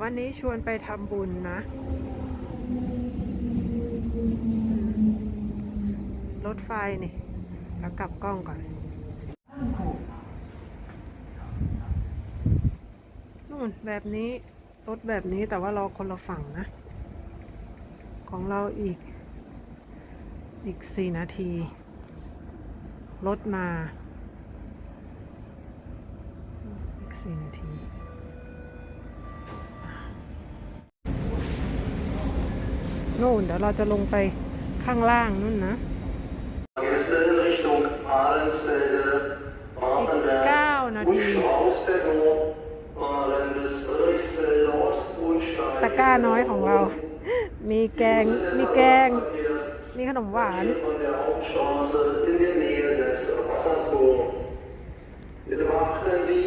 วันนี้ชวนไปทำบุญนะ รถไฟนี่แล้วกลับกล้องก่อนนู่นแบบนี้ รถแบบนี้แต่ว่าเราคนละฝั่งนะ ของเราอีก อีกสี่นาที รถมา อีกสี่นาที นู่นเดี๋ยวเราจะลงไปข้างล่างนู่นนะ Gäste in Richtung Ahrensfelde, Wartenberg, Egal, Nadine. Wunsch Ausbildung, Maren bis Friedrichsfelde, Ostgrundstein. ตะกร้าน้อยของเรา มีแกง มีแกง มีขนมหวาน Von der Hauptstraße in der Nähe des Wasserturms. Bitte beachten Sie,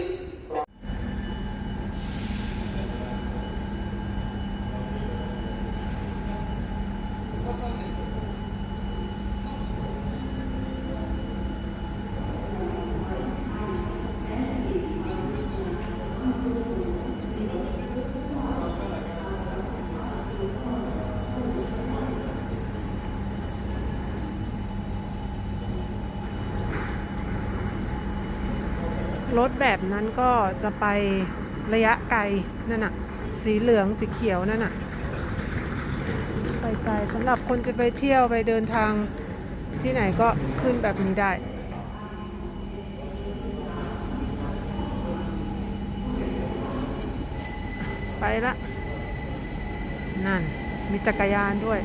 รถแบบนั้นก็จะไประยะไกลนั่นน่ะ สีเหลืองสีเขียวนั่นน่ะ ไปไกลสำหรับคนจะไปเที่ยวไปเดินทางที่ไหนก็ขึ้นแบบนี้ได้ไปละนั่น มีจักรยานด้วย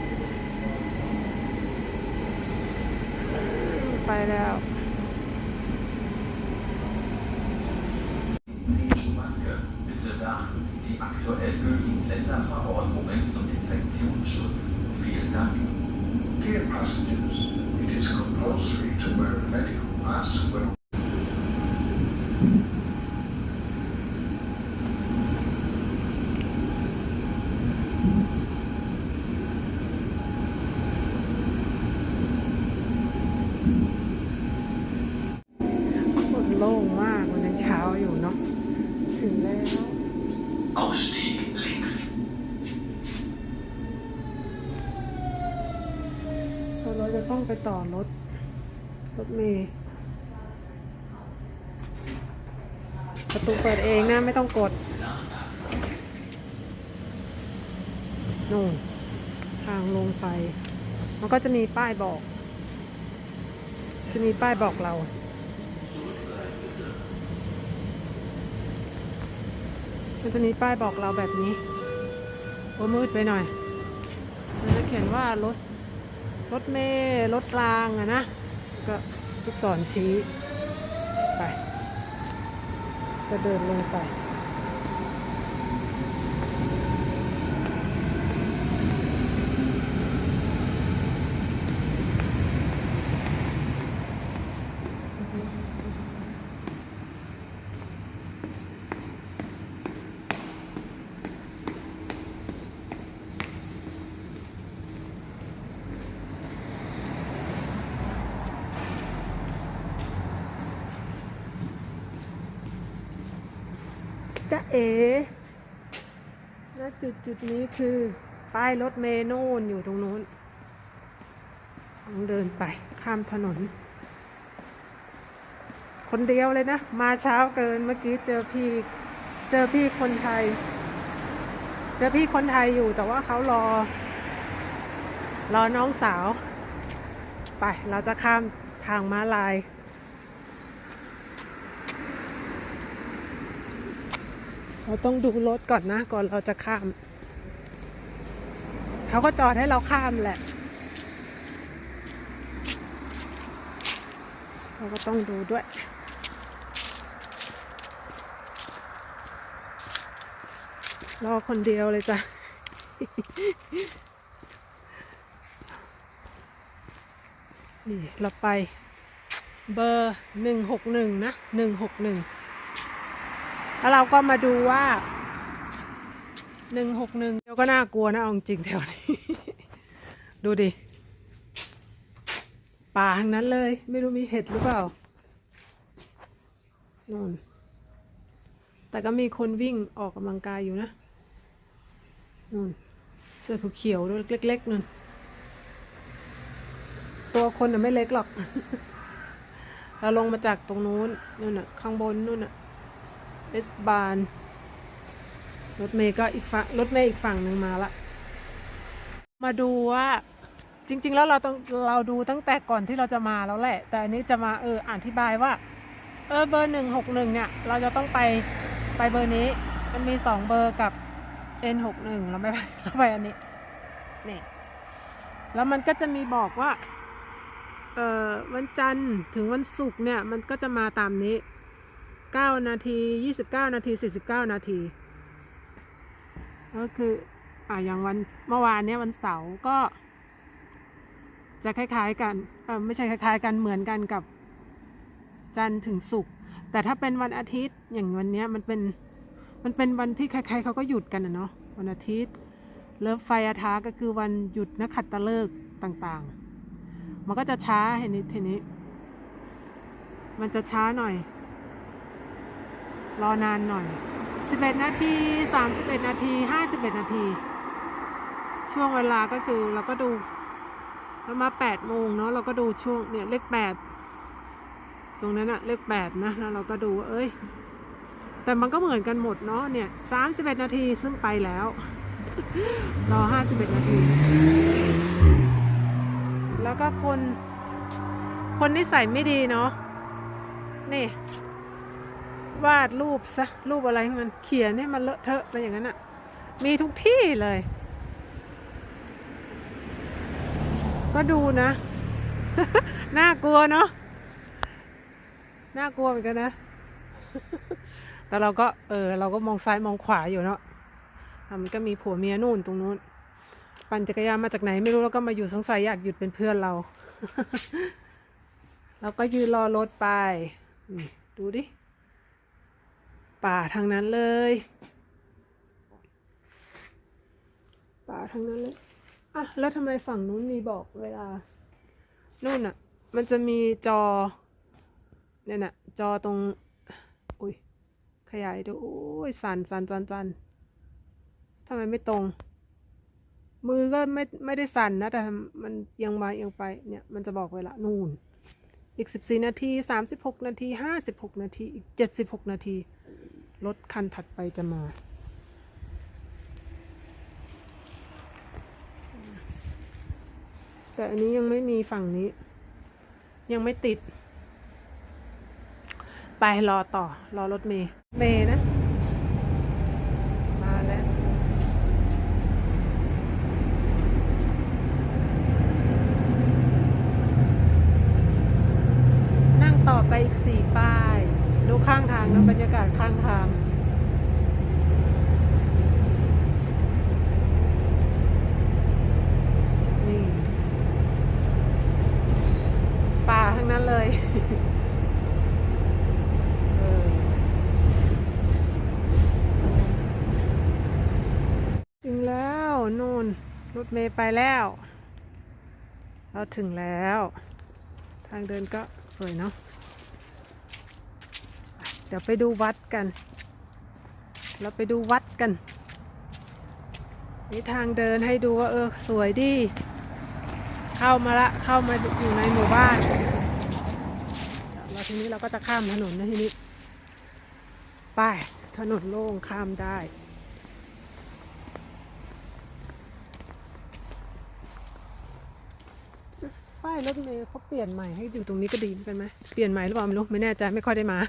ไปแล้ว die aktuell gültigen Länderverordnungen zum Infektionsschutz. Vielen Dank. Dear passengers, it is compulsory to wear a medical mask when จะต้องไปต่อรถ รถเมย์ประตูเปิดเองนะ ไม่ต้องกดนู่นทางลงไป มันก็จะมีป้ายบอก จะมีป้ายบอกเรามันจะมีป้ายบอกเราแบบนี้โอ้มืดไปหน่อย มันจะเขียนว่ารถ รถเมล์รถรางอะนะ ก็ทุกสอนชี้ ไป จะเดินลงไป จะเอ๋และจุดจุดนี้คือ ป้ายรถเมล์นู่นอยู่ตรงนู้นต้องเดินไปข้ามถนน คนเดียวเลยนะ มาเช้าเกินเมื่อกี้เจอพี่ เจอพี่คนไทย เจอพี่คนไทยอยู่แต่ว่าเขารอ รอน้องสาว ไปเราจะข้ามทางม้าลาย เราต้องดูรถก่อนนะ ก่อนเราจะข้าม เขาก็จอดให้เราข้ามแหละ เราก็ต้องดูด้วยรอคนเดียวเลยจ้ะ นี่เราไปเบอร์หนึ่งหกหนึ่งนะหนึ่งหกหนึ่ง แล้วเราก็มาดูว่าหนึ่งหกหนึ่งเดี๋ยวก็น่ากลัวนะเอาจริงแถวนี้ ดูดิ ป่าทั้งนั้นเลย ไม่รู้มีเห็ดหรือเปล่านู่นแต่ก็มีคนวิ่งออกกำลังกายอยู่นะนู่นเสื้อเขียวๆด้วยเล็กๆนู่นตัวคนน่ะไม่เล็กหรอก เราลงมาจากตรงนู้นนู่นน่ะ ข้างบนนู่นน่ะ เอสบานรถเมย์ก็อีกฝั่งรถเมย์อีกฝั่งหนึ่งมาละ มาดูว่าจริง ๆ แล้วเราต้องเราดูตั้งแต่ก่อนที่เราจะมาแล้วแหละ แต่อันนี้จะมาเอออธิบายว่า เออเบอร์หนึ่งหกหนึ่งเนี่ย เราจะต้องไปไปเบอร์นี้ มันมีสองเบอร์กับ N หกหนึ่งเราไม่ไปเราไปอันนี้นี่แล้วมันก็จะมีบอกว่า เออวันจันทร์ถึงวันศุกร์เนี่ย มันก็จะมาตามนี้ เก้านาทียี่สิบเก้านาทีสี่สิบเก้านาที ก็คืออ่าอย่างวันเมื่อวานเนี้ยวันเสาร์ก็ จะคล้ายๆกันเออไม่ใช่คล้ายๆกันเหมือนกันกับจันทร์ถึงศุกร์แต่ถ้าเป็นวันอาทิตย์อย่างวันเนี้ยมันเป็นมันเป็นวันที่ใครๆเขาก็หยุดกันนะเนาะวันอาทิตย์ เลิฟไฟอาทาก็คือวันหยุดนักขัตฤกษ์ต่างๆ มันก็จะช้าเห็นนี้ทีนี้ มันจะช้าหน่อย รอนานหน่อย 11 นาที 31 นาที 51 นาที ช่วงเวลาก็คือเราก็ดูเรามา8โมงเนาะเราก็ดูช่วงเนี่ยเลข8ตรงนั้นอะเลข8นะแล้วเราก็ดูว่าเอ้ย แต่มันก็เหมือนกันหมดเนาะเนี่ย 31 นาทีซึ่งไปแล้ว รอ 51 นาที แล้วก็คน คนนิสัยไม่ดีเนาะนี่ วาดรูปซะรูปอะไรมันเขียนให้มันเลอะเทอะไปอย่างนั้นอะมีทุกที่เลย ก็ดูนะ น่ากลัวเนาะน่ากลัวเหมือนกันนะ แต่เราก็เออ เราก็มองซ้ายมองขวาอยู่เนาะมันก็มีผัวเมียนู่นตรงนู้น ปั่นจักรยานมาจากไหนไม่รู้แล้วก็มาอยู่สงสัยอยากหยุดเป็นเพื่อนเรา เราก็ยืนรอรถไป ดูดิ ป่าทางนั้นเลย ป่าทางนั้นเลยอะแล้วทำไมฝั่งนู้นมีบอกเวลานู่นอะมันจะมีจอเนี่ยนะจอตรง อุ้ยขยายดูโอ้ยสันสันสันสันทำไมไม่ตรง มือก็ไม่ไม่ได้สั่นนะ แต่มันยังมายังไปเนี่ยมันจะบอกเวลานู่นอีกสิบสี่นาทีสามสิบหกนาทีห้าสิบหกนาที อีกเจ็ดสิบหกนาที รถคันถัดไปจะมา แต่อันนี้ยังไม่มีฝั่งนี้ ยังไม่ติด ไปรอต่อ รอรถเมย์เมย์นะ มาแล้ว นั่งต่อไปอีก ดูข้างทางนะบรรยากาศข้างทางนี่ป่าทั้งนั้นเลยถึงแล้วนู่นรถเมย์ไปแล้ว เราถึงแล้ว ทางเดินก็สวยเนาะ ดี๋ยวไปดูวัดกัน เราไปดูวัดกันนี่ทางเดินให้ดูว่าเออสวยดี เข้ามาละเข้ามาอยู่ในหมู่บ้านเราทีนี้เราก็จะข้ามถนนนะทีนี้ไปถนนโล่งข้ามได้ป้ายรถเมล์เขาเปลี่ยนใหม่ให้อยู่ตรงนี้ก็ดีเหมือนกันไหมเปลี่ยนใหม่หรือเปล่าไม่รู้ไม่แน่ใจไม่ค่อยได้มา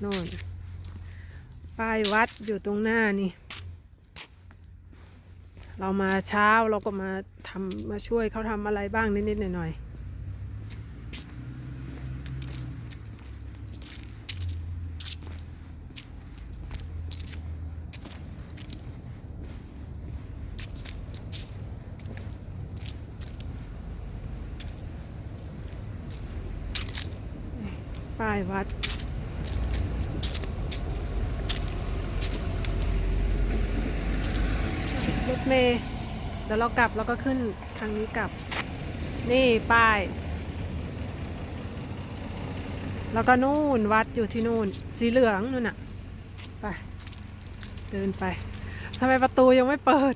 โน่นป้ายวัดอยู่ตรงหน้านี่ เรามาเช้าเราก็มาทำมาช่วยเขาทำอะไรบ้างนิดๆหน่อยๆ ป้ายวัด รถเมย์เดี๋ยวเรากลับแล้วก็ขึ้นทางนี้กลับ นี่ป้าย แล้วก็นู่นวัดอยู่ที่นู่น สีเหลืองนู่นน่ะ ไป เดินไปทำไมประตูยังไม่เปิด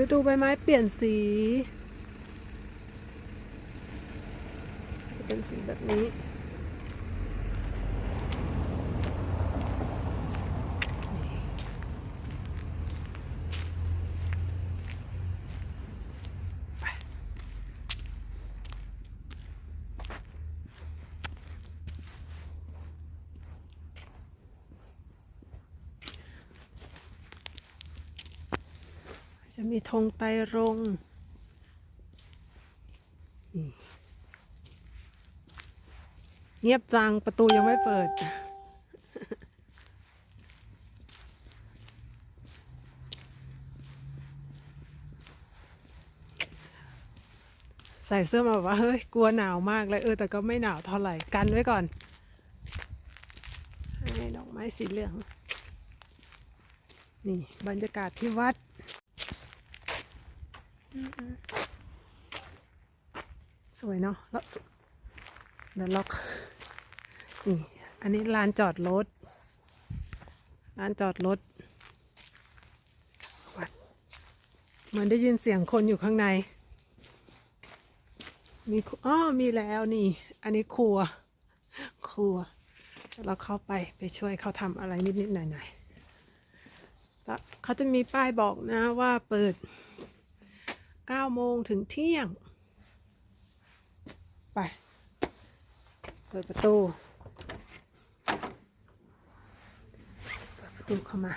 ฤดูใบไม้เปลี่ยนสี จะเป็นสีแบบนี้ จะมีธงไตรงเงียบจังประตูยังไม่เปิด ใส่เสื้อมาว่าเฮ้ยกลัวหนาวมากเลยเออแต่ก็ไม่หนาวเท่าไหร่กันไว้ก่อนให้ดอกไม้สีเหลือง นี่บรรยากาศที่วัด สวยเนาะแล้วเดี๋ยวล็อกนี่อันนี้ลานจอดรถลานจอดรถวัดเหมือนได้ยินเสียงคนอยู่ข้างใน มีอ้อมีแล้วนี่ อันนี้ครัว ครัวเดี๋ยวเราเข้าไปไปช่วยเขาทำอะไรนิดๆหน่อยๆแล้วเขาจะมีป้ายบอกนะว่าเปิด 9โมงถึงเที่ยง ไป เปิดประตู เปิดประตูเข้ามา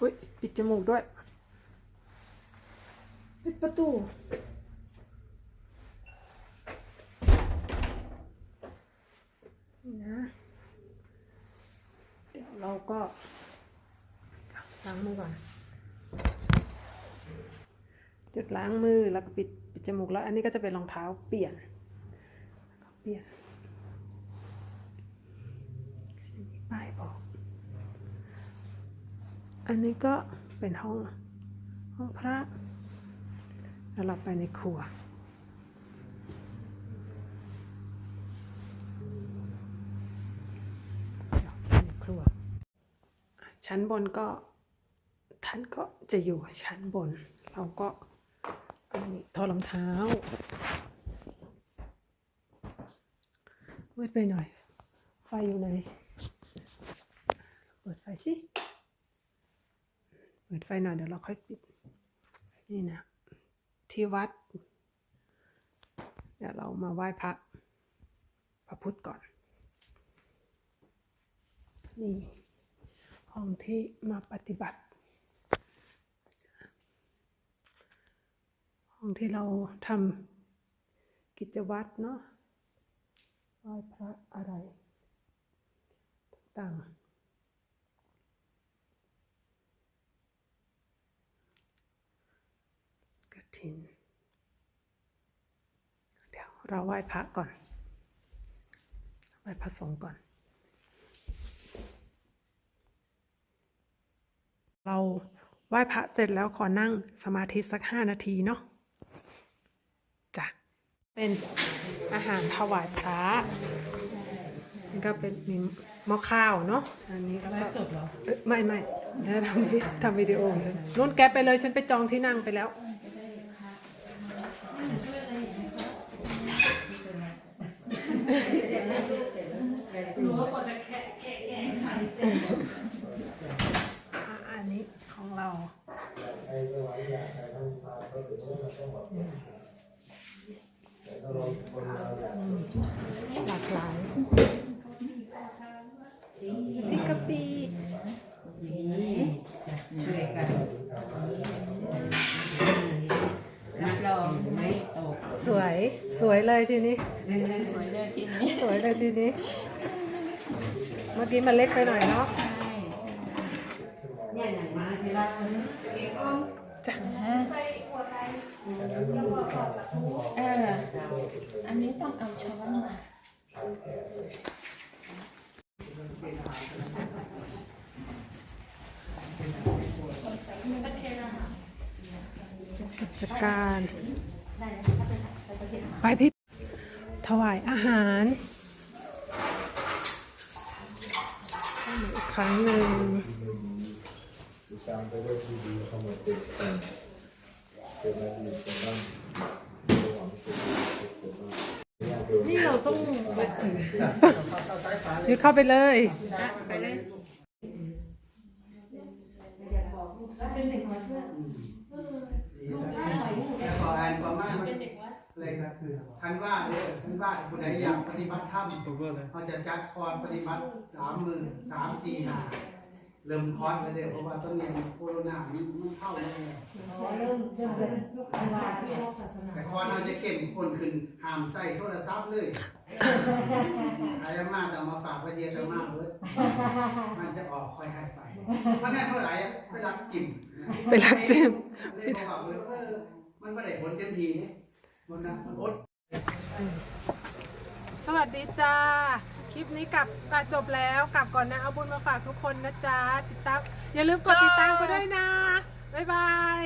อุ้ยปิดจมูกด้วย ปิดประตูนี่นะเดี๋ยวเราก็ล้างมือก่อน จุดล้างมือแล้วก็ปิดปิดจมูกแล้ว อันนี้ก็จะเป็นรองเท้าเปลี่ยนเปลี่ยนป้ายบอก อันนี้ก็เป็นห้องห้องพระแล้วเราไปในครัวในครัว ชั้นบนก็ท่านก็จะอยู่ชั้นบน เราก็ ถอดรองเท้ามืดไปหน่อย ไฟอยู่ไหน เปิดไฟสิ เปิดไฟหน่อยเดี๋ยวเราค่อยปิด นี่นะ ที่วัด เดี๋ยวเรามาไหว้พระ พระพุทธก่อน นี่ ห้องที่มาปฏิบัติ องที่เราทำกิจวัตรเนาะไหว้พระอะไรต่างกระถิน เดี๋ยวเราไหว้พระก่อน ไหว้พระสงฆ์ก่อน เราไหว้พระเสร็จแล้วขอนั่งสมาธิสักห้านาทีเนาะ เป็นอาหารถวายพระนี่ก็เป็นมีหม้อข้าวเนาะ อันนี้แล้วก็สดเหรอไม่ไม่แล้วทำวิทำวิดีโอของฉันนุ่นแกปไปเลยฉันไปจองที่นั่งไปแล้วอะอันนี้ของเรา หลากหลายนี่กะปิช่วยกันรับรองไม่ตกสวยสวยเลยทีนี้ สวยเลยทีนี้ สวยเลยทีนี้ เมื่อกี้มันเล็กไปหน่อยเนาะ ใช่เนี่ยอย่างมาที่รักมันเก็บอ้อม จ้ะเออ อันนี้ต้องเอาช้อนมากิจการไปพี่ถวายอาหารอีกครั้งหนึ่ง ตามไปด้วยที่ดีเข้ามาเป็นเป็นนาทีเป็นบ้างระหว่างที่เป็นเป็นนี่เราต้องยึดเข้าไปเลยไปเลยขออ่านประมาณเลยครับท่านว่าเนี่ยท่านว่าผู้ใดอยากปฏิบัติธรรมเขาจะจัดคอร์สปฏิบัติสามหมื่นสามสี่ห้า เริ่มคอร์สแล้วเดี๋ยวเพราะว่าต้นนี้โควิดมันเข้าแล้วเริ่มเริ่มเป็นลูกศิษย์ที่ศาสนาแต่คอร์สเราจะเข้มข้นขึ้นห้ามใส่โทรศัพท์เลยใครมาแต่มาฝากไว้เดียวแต่มาเบิดมันจะออกค่อยให้ไปเพราะงั้นเท่าไหร่ไปรักจิ้มไปรักจิ้มเลยบอกเลยว่าเออมันไม่ได้ผลเต็มทีนี่มันนะมันอดสวัสดีจ้า ลิปนี้กลับอะจบแล้วกลับก่อนนะ เอาบุญมาฝากทุกคนนะจ๊ะติดตามอย่าลืมกดติดตามก็ด้วยนะ บ๊ายบาย